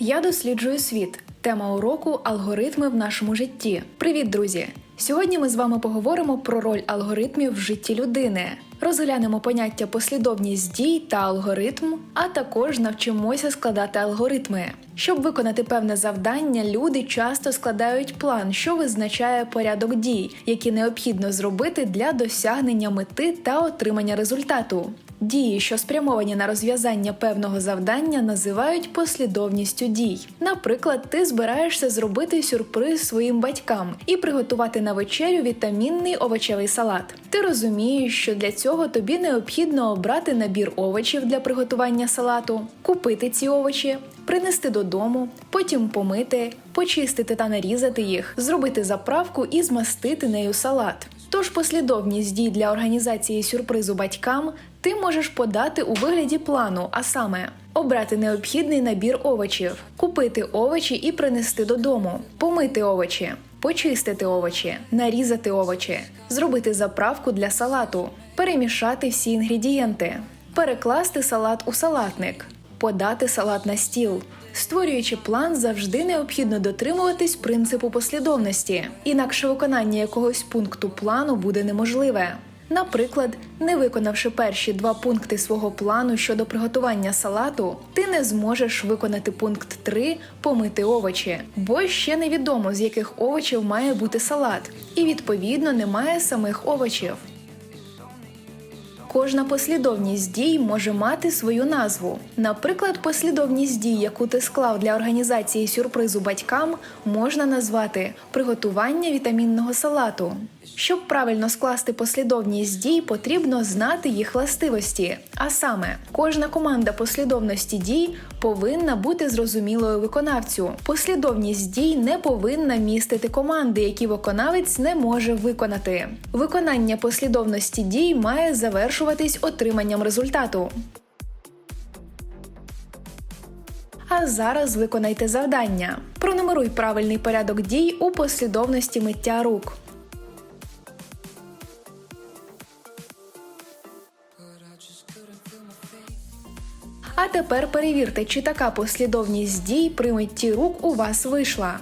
Я досліджую світ. Тема уроку алгоритми в нашому житті. Привіт, друзі! Сьогодні ми з вами поговоримо про роль алгоритмів в житті людини. Розглянемо поняття послідовність дій та алгоритм, а також навчимося складати алгоритми. Щоб виконати певне завдання, люди часто складають план, що визначає порядок дій, які необхідно зробити для досягнення мети та отримання результату. Дії, що спрямовані на розв'язання певного завдання, називають послідовністю дій. Наприклад, ти збираєшся зробити сюрприз своїм батькам і приготувати на вечерю вітамінний овочевий салат. Ти розумієш, що для цього тобі необхідно обрати набір овочів для приготування салату, купити ці овочі, принести додому, потім помити, почистити та нарізати їх, зробити заправку і змастити нею салат. Тож послідовність дій для організації сюрпризу батькам ти можеш подати у вигляді плану, а саме обрати необхідний набір овочів, купити овочі і принести додому, помити овочі, почистити овочі, нарізати овочі, зробити заправку для салату, перемішати всі інгредієнти, перекласти салат у салатник, подати салат на стіл. Створюючи план, завжди необхідно дотримуватись принципу послідовності, інакше виконання якогось пункту плану буде неможливе. Наприклад, не виконавши перші два пункти свого плану щодо приготування салату, ти не зможеш виконати пункт 3 помити овочі, бо ще невідомо з яких овочів має бути салат, і відповідно немає самих овочів. Кожна послідовність дій може мати свою назву. Наприклад, послідовність дій, яку ти склав для організації сюрпризу батькам, можна назвати приготування вітамінного салату. Щоб правильно скласти послідовність дій, потрібно знати їх властивості. А саме, кожна команда послідовності дій повинна бути зрозумілою виконавцю. Послідовність дій не повинна містити команди, які виконавець не може виконати. Виконання послідовності дій має завершуватись отриманням результату. А зараз виконайте завдання. Пронумеруй правильний порядок дій у послідовності миття рук. А тепер перевірте, чи така послідовність дій при митті рук у вас вийшла.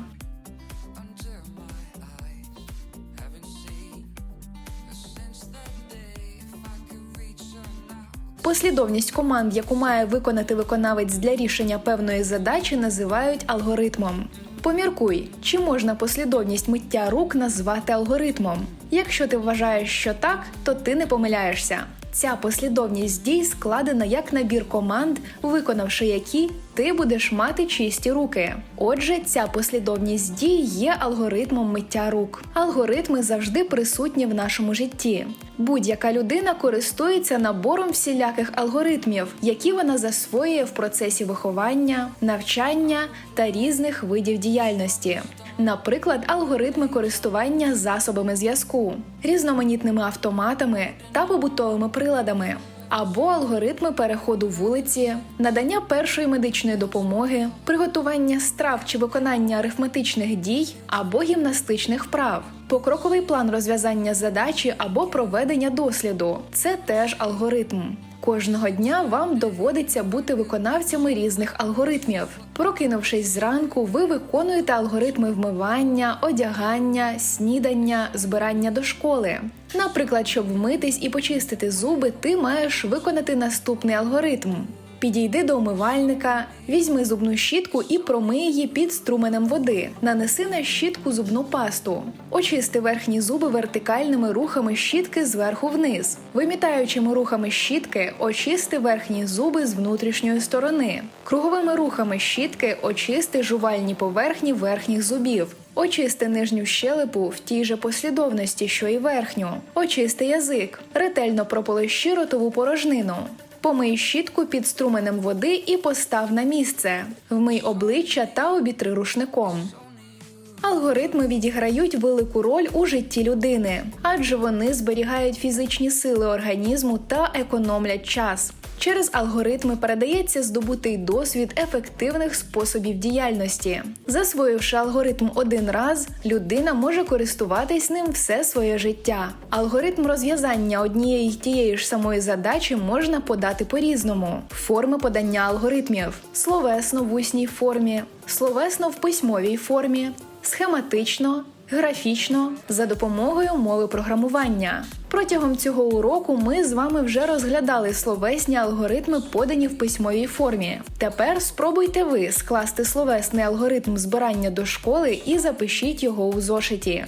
Послідовність команд, яку має виконати виконавець для рішення певної задачі, називають алгоритмом. Поміркуй, чи можна послідовність миття рук назвати алгоритмом. Якщо ти вважаєш, що так, то ти не помиляєшся. Ця послідовність дій складена як набір команд, виконавши які ти будеш мати чисті руки. Отже, ця послідовність дій є алгоритмом миття рук. Алгоритми завжди присутні в нашому житті. Будь-яка людина користується набором всіляких алгоритмів, які вона засвоює в процесі виховання, навчання та різних видів діяльності. Наприклад, алгоритми користування засобами зв'язку, різноманітними автоматами та побутовими приладами, або алгоритми переходу вулиці, надання першої медичної допомоги, приготування страв чи виконання арифметичних дій або гімнастичних вправ. Покроковий план розв'язання задачі або проведення досліду це теж алгоритм. Кожного дня вам доводиться бути виконавцями різних алгоритмів. Прокинувшись зранку, ви виконуєте алгоритми вмивання, одягання, снідання, збирання до школи. Наприклад, щоб вмитись і почистити зуби, ти маєш виконати наступний алгоритм. Підійди до умивальника, візьми зубну щітку і промий її під струменем води. Нанеси на щітку зубну пасту. Очисти верхні зуби вертикальними рухами щітки зверху вниз. Вимітаючими рухами щітки очисти верхні зуби з внутрішньої сторони. Круговими рухами щітки очисти жувальні поверхні верхніх зубів. Очисти нижню щелепу в тій же послідовності, що й верхню. Очисти язик. Ретельно прополощи ротову порожнину. Помий щітку під струменем води і постав на місце. Вмий обличчя та обітри рушником. Алгоритми відіграють велику роль у житті людини, адже вони зберігають фізичні сили організму та економлять час. Через алгоритми передається здобутий досвід ефективних способів діяльності. Засвоївши алгоритм один раз, людина може користуватись ним все своє життя. Алгоритм розв'язання однієї тієї ж самої задачі можна подати по-різному: форми подання алгоритмів, словесно в усній формі, словесно в письмовій формі, схематично, графічно за допомогою мови програмування. Протягом цього уроку ми з вами вже розглядали словесні алгоритми, подані в письмовій формі. Тепер спробуйте ви скласти словесний алгоритм збирання до школи і запишіть його у зошиті.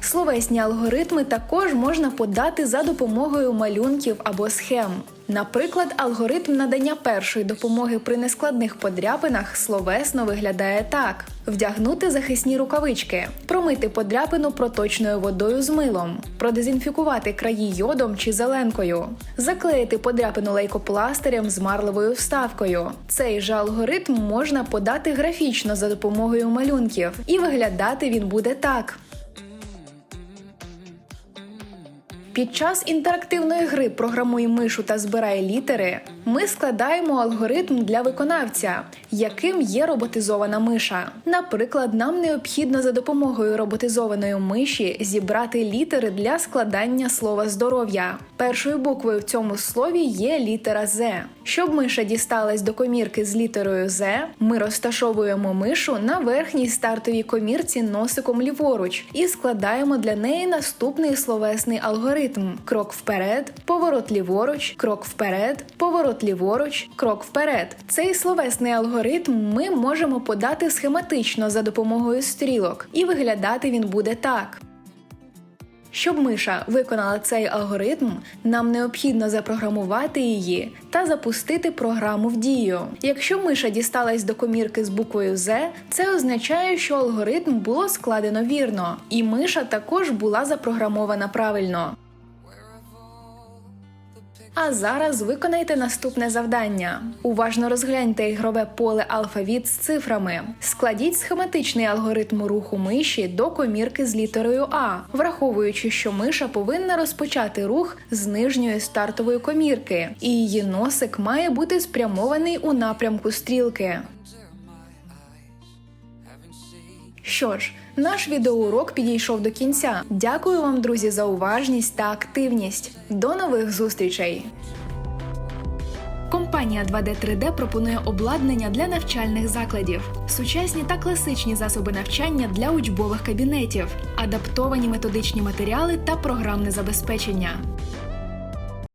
Словесні алгоритми також можна подати за допомогою малюнків або схем. Наприклад, алгоритм надання першої допомоги при нескладних подряпинах словесно виглядає так: вдягнути захисні рукавички, промити подряпину проточною водою з милом, продезінфікувати краї йодом чи зеленкою, заклеїти подряпину лейкопластирем з марливою вставкою. Цей же алгоритм можна подати графічно за допомогою малюнків, і виглядати він буде так. Під час інтерактивної гри Програмуй мишу та збирай літери ми складаємо алгоритм для виконавця, яким є роботизована миша. Наприклад, нам необхідно за допомогою роботизованої миші зібрати літери для складання слова здоров'я. Першою буквою в цьому слові є літера З. Щоб миша дісталась до комірки з літерою З, ми розташовуємо мишу на верхній стартовій комірці носиком ліворуч і складаємо для неї наступний словесний алгоритм: крок вперед, поворот ліворуч, крок вперед, поворот ліворуч, крок вперед. Цей словесний алгоритм ми можемо подати схематично за допомогою стрілок, і виглядати він буде так. Щоб миша виконала цей алгоритм, нам необхідно запрограмувати її та запустити програму в дію. Якщо миша дісталась до комірки з буквою Z, це означає, що алгоритм було складено вірно, і миша також була запрограмована правильно. А зараз виконайте наступне завдання. Уважно розгляньте ігрове поле алфавіт з цифрами. Складіть схематичний алгоритм руху миші до комірки з літерою А, враховуючи, що миша повинна розпочати рух з нижньої стартової комірки, і її носик має бути спрямований у напрямку стрілки. Що ж, наш відеоурок підійшов до кінця. Дякую вам, друзі, за уважність та активність. До нових зустрічей! Компанія 2D 3D пропонує обладнання для навчальних закладів, сучасні та класичні засоби навчання для учбових кабінетів, адаптовані методичні матеріали та програмне забезпечення.